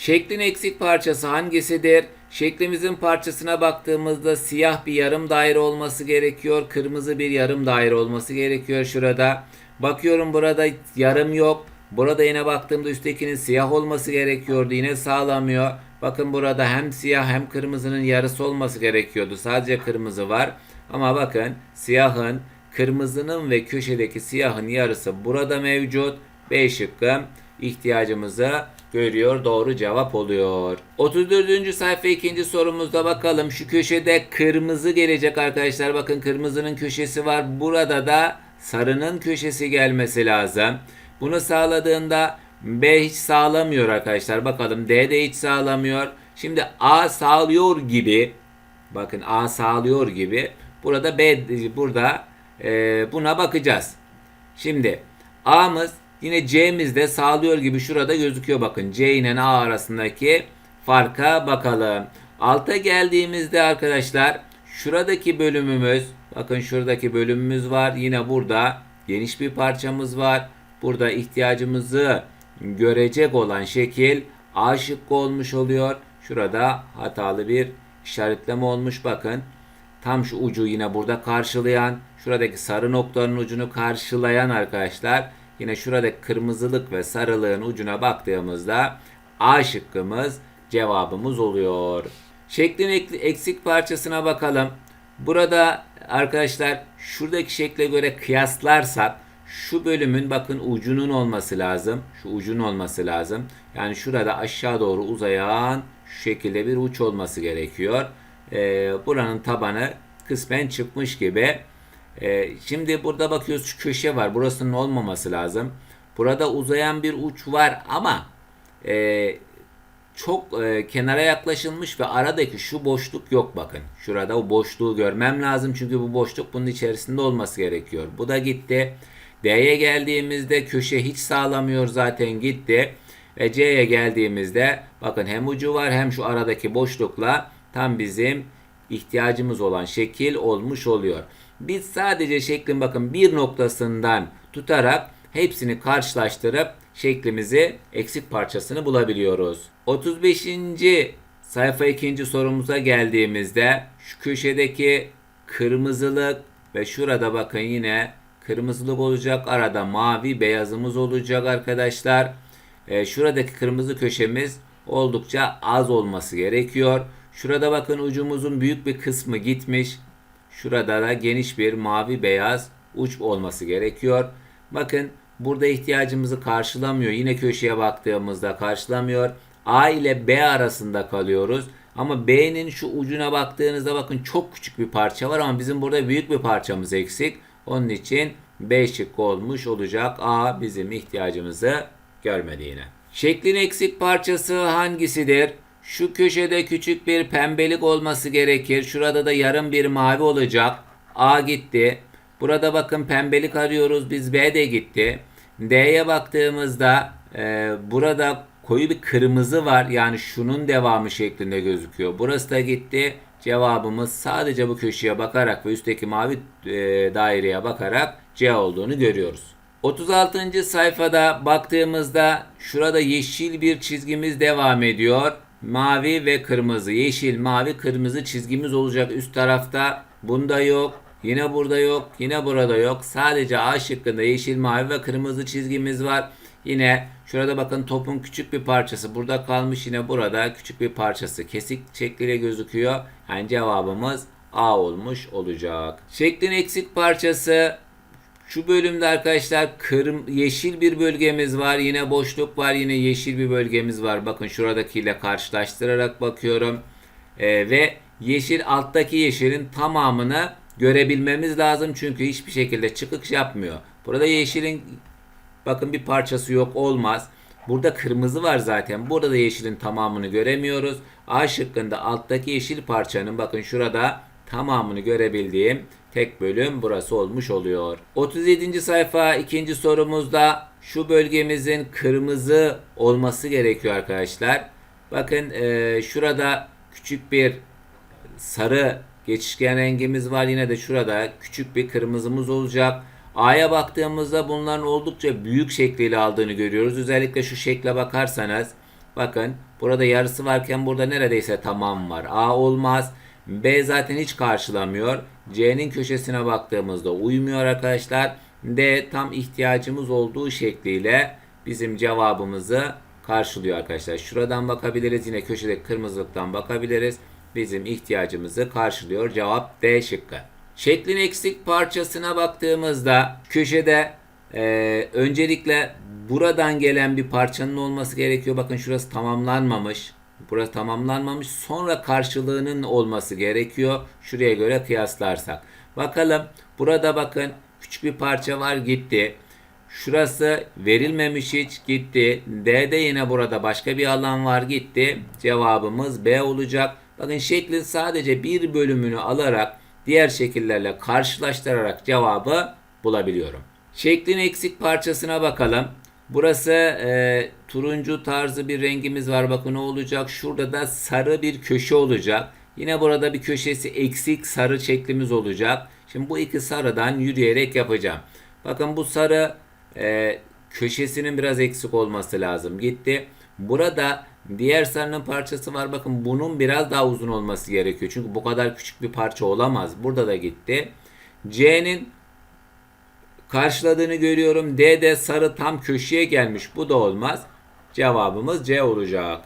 Şeklin eksik parçası hangisidir? Şeklimizin parçasına baktığımızda siyah bir yarım daire olması gerekiyor. Kırmızı bir yarım daire olması gerekiyor şurada. Bakıyorum burada yarım yok. Burada yine baktığımda üsttekinin siyah olması gerekiyordu. Yine sağlamıyor. Bakın burada hem siyah hem kırmızının yarısı olması gerekiyordu. Sadece kırmızı var. Ama bakın siyahın, kırmızının ve köşedeki siyahın yarısı burada mevcut. B şıkkı ihtiyacımızı görüyor. Doğru cevap oluyor. 34. sayfa ikinci sorumuzda bakalım. Şu köşede kırmızı gelecek arkadaşlar. Bakın kırmızının köşesi var. Burada da sarının köşesi gelmesi lazım. Bunu sağladığında B hiç sağlamıyor arkadaşlar. Bakalım D de hiç sağlamıyor. Şimdi A sağlıyor gibi. Bakın A sağlıyor gibi. Burada B burada e, buna bakacağız. Şimdi A'mız yine C'miz de sağlıyor gibi şurada gözüküyor bakın. C ile A arasındaki farka bakalım. Alta geldiğimizde arkadaşlar şuradaki bölümümüz bakın şuradaki bölümümüz var. Yine burada geniş bir parçamız var. Burada ihtiyacımızı görecek olan şekil A şıkkı olmuş oluyor. Şurada hatalı bir işaretleme olmuş bakın. Tam şu ucu yine burada karşılayan, şuradaki sarı noktanın ucunu karşılayan arkadaşlar. Yine şuradaki kırmızılık ve sarılığın ucuna baktığımızda A şıkkımız cevabımız oluyor. Şeklin ek- eksik parçasına bakalım. Burada arkadaşlar şuradaki şekle göre kıyaslarsak şu bölümün bakın ucunun olması lazım. Şu ucun olması lazım. Yani şurada aşağı doğru uzayan şu şekilde bir uç olması gerekiyor. Ee, buranın tabanı kısmen çıkmış gibi. Ee, şimdi burada bakıyoruz şu köşe var. Burasının olmaması lazım. Burada uzayan bir uç var ama e, çok e, kenara yaklaşılmış ve aradaki şu boşluk yok bakın. Şurada o boşluğu görmem lazım çünkü bu boşluk bunun içerisinde olması gerekiyor. Bu da gitti. D'ye geldiğimizde köşe hiç sağlamıyor zaten gitti. Ve C'ye geldiğimizde bakın hem ucu var hem şu aradaki boşlukla tam bizim ihtiyacımız olan şekil olmuş oluyor. Biz sadece şeklin bakın bir noktasından tutarak hepsini karşılaştırıp şeklimizi eksik parçasını bulabiliyoruz. 35. sayfa ikinci sorumuza geldiğimizde şu köşedeki kırmızılık ve şurada bakın yine kırmızılık olacak. Arada mavi beyazımız olacak arkadaşlar. Ee, şuradaki kırmızı köşemiz oldukça az olması gerekiyor. Şurada bakın ucumuzun büyük bir kısmı gitmiş. Şurada da geniş bir mavi beyaz uç olması gerekiyor. Bakın burada ihtiyacımızı karşılamıyor. Yine köşeye baktığımızda karşılamıyor. A ile B arasında kalıyoruz. Ama B'nin şu ucuna baktığınızda bakın çok küçük bir parça var ama bizim burada büyük bir parçamız eksik. Onun için B şıkkı olmuş olacak. A bizim ihtiyacımızı görmedi yine. Şeklin eksik parçası hangisidir? Şu köşede küçük bir pembelik olması gerekir. Şurada da yarım bir mavi olacak. A gitti. Burada bakın pembelik arıyoruz. Biz B de gitti. D'ye baktığımızda e, burada koyu bir kırmızı var. Yani şunun devamı şeklinde gözüküyor. Burası da gitti. Cevabımız sadece bu köşeye bakarak ve üstteki mavi e, daireye bakarak C olduğunu görüyoruz. 36. sayfada baktığımızda şurada yeşil bir çizgimiz devam ediyor. Mavi ve kırmızı. Yeşil, mavi, kırmızı çizgimiz olacak üst tarafta. Bunda yok. Yine burada yok. Yine burada yok. Sadece A şıkkında yeşil, mavi ve kırmızı çizgimiz var. Yine şurada bakın topun küçük bir parçası burada kalmış. Yine burada küçük bir parçası kesik şekliyle gözüküyor. Yani cevabımız A olmuş olacak. Şeklin eksik parçası şu bölümde arkadaşlar kırm yeşil bir bölgemiz var. Yine boşluk var. Yine yeşil bir bölgemiz var. Bakın şuradakiyle karşılaştırarak bakıyorum. Ee, ve yeşil alttaki yeşilin tamamını görebilmemiz lazım. Çünkü hiçbir şekilde çıkış yapmıyor. Burada yeşilin bakın bir parçası yok olmaz. Burada kırmızı var zaten. Burada da yeşilin tamamını göremiyoruz. A şıkkında alttaki yeşil parçanın bakın şurada tamamını görebildiğim tek bölüm burası olmuş oluyor. 37. sayfa ikinci sorumuzda şu bölgemizin kırmızı olması gerekiyor arkadaşlar. Bakın e, şurada küçük bir sarı geçişken rengimiz var. Yine de şurada küçük bir kırmızımız olacak. A'ya baktığımızda bunların oldukça büyük şekliyle aldığını görüyoruz. Özellikle şu şekle bakarsanız Bakın burada yarısı varken burada neredeyse tamam var. A olmaz. B zaten hiç karşılamıyor. C'nin köşesine baktığımızda uymuyor arkadaşlar. D tam ihtiyacımız olduğu şekliyle bizim cevabımızı karşılıyor arkadaşlar. Şuradan bakabiliriz. Yine köşedeki kırmızılıktan bakabiliriz. Bizim ihtiyacımızı karşılıyor. Cevap D şıkkı. Şeklin eksik parçasına baktığımızda köşede e, öncelikle buradan gelen bir parçanın olması gerekiyor. Bakın şurası tamamlanmamış. Burası tamamlanmamış. Sonra karşılığının olması gerekiyor. Şuraya göre kıyaslarsak. Bakalım. Burada bakın küçük bir parça var gitti. Şurası verilmemiş hiç gitti. D'de yine burada başka bir alan var gitti. Cevabımız B olacak. Bakın şeklin sadece bir bölümünü alarak diğer şekillerle karşılaştırarak cevabı bulabiliyorum. Şeklin eksik parçasına bakalım. Burası e, turuncu tarzı bir rengimiz var. Bakın ne olacak? Şurada da sarı bir köşe olacak. Yine burada bir köşesi eksik sarı şeklimiz olacak. Şimdi bu iki sarıdan yürüyerek yapacağım. Bakın bu sarı e, köşesinin biraz eksik olması lazım. Gitti. Burada diğer sarının parçası var. Bakın bunun biraz daha uzun olması gerekiyor. Çünkü bu kadar küçük bir parça olamaz. Burada da gitti. C'nin karşıladığını görüyorum. D'de sarı tam köşeye gelmiş. Bu da olmaz. Cevabımız C olacak.